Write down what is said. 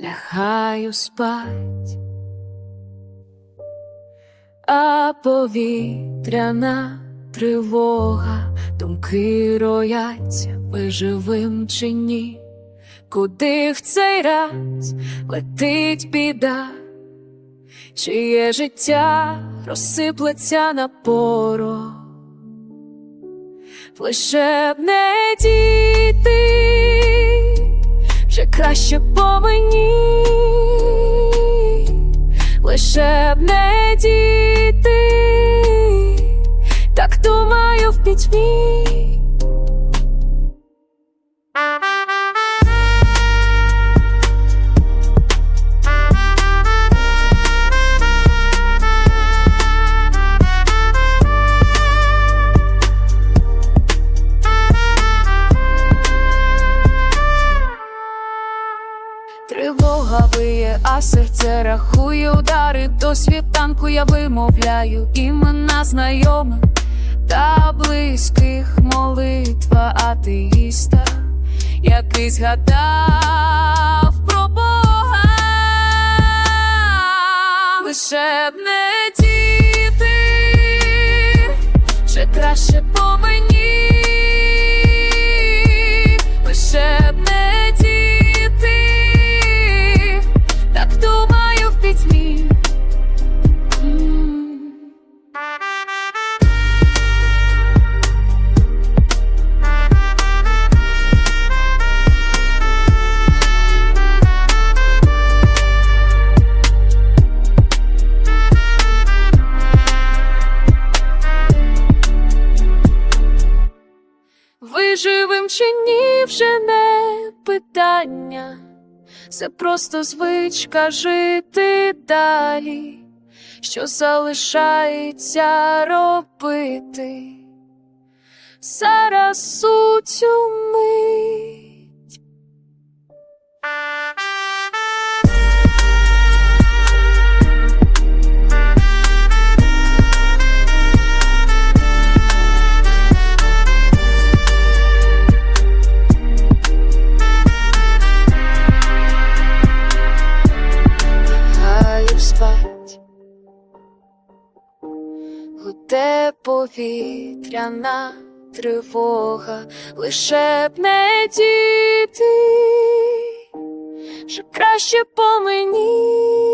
лягаю спать, а повітряна тривога, думки рояться, ми живим чи ні, куди в цей раз летить біда, чиє життя розсиплеться на порох. Лише б не вже краще по мені, лише б не діти, так думаю в пітьмі. Тривога виє, а серце рахує. Удари до світанку я вимовляю. Імена знайомих та близьких молитва. Атеїста, який згадав про Бога, лише не Виживим чи ні вже не питання, це просто звичка жити далі, що залишається робити. Зараз у цю гуде повітряна тривога, лише б не діти, що краще по мені,